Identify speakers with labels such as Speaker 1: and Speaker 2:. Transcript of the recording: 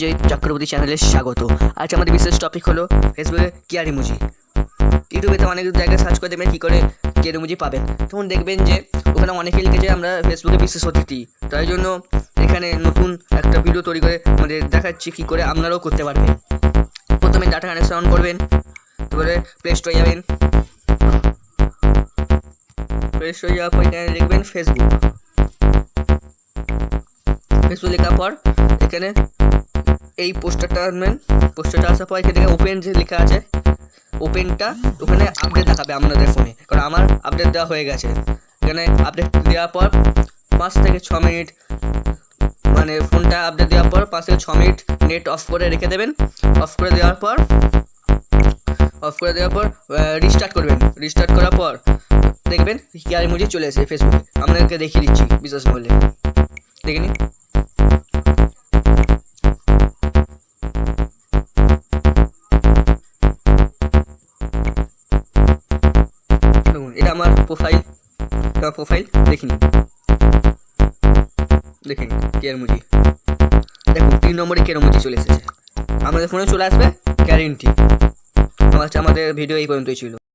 Speaker 1: সঞ্জয় চক্রবর্তী চ্যানেলে স্বাগত। আজ আমাদের বিশেষ টপিক হলো ফেসবুকে কেয়ার ইমোজি ইউটিউবে তো অনেক জায়গায় সার্চ করে দেবেন কী করে কেয়ার ইমোজি পাবেন। তখন দেখবেন যে ওখানে অনেকে লিখেছে আমরা ফেসবুকে বিশেষ অতিথি। তাই জন্য এখানে নতুন একটা ভিডিও তৈরি করে আমাদের দেখাচ্ছি কী করে আপনারাও করতে পারবেন। প্রথমে ডাটা কানেকশন অন করবেন, তারপরে প্লে স্টোরে যাবেন। প্লে স্টোরে যাওয়ার পর এখানে লিখবেন ফেসবুক ফেসবুক লেখার পর এখানে এই পোস্টারটা আনবেন। পোস্টারটা আসার পর এখানে ওপেন যে লেখা আছে ওপেনটা ওখানে আপডেট দেখাবে আপনাদের ফোনে কারণ আমার আপডেট দেওয়া হয়ে গেছে। এখানে আপডেট দেওয়ার পর পাঁচ থেকে ছ মিনিট মানে ফোনটা আপডেট দেওয়ার পর পাঁচ থেকে ছ মিনিট নেট অফ করে রেখে দেবেন। অফ করে দেওয়ার পর অফ করে দেওয়ার পর রিস্টার্ট করবেন। রিস্টার্ট করার পর দেখবেন কেয়ার মুজি চলে এসে ফেসবুকে আপনাদেরকে দেখিয়ে দিচ্ছি বিশেষ বলে দেখে নিন। এটা আমার প্রোফাইল আমার প্রোফাইল দেখিনি। দেখেন কেয়ার মুজি দেখুন, তিন নম্বরে কেয়ার মুজি চলে এসেছে। আমাদের ফোনে চলে আসবে গ্যারেন্টি আমার আমাদের ভিডিও এই পর্যন্তই ছিল।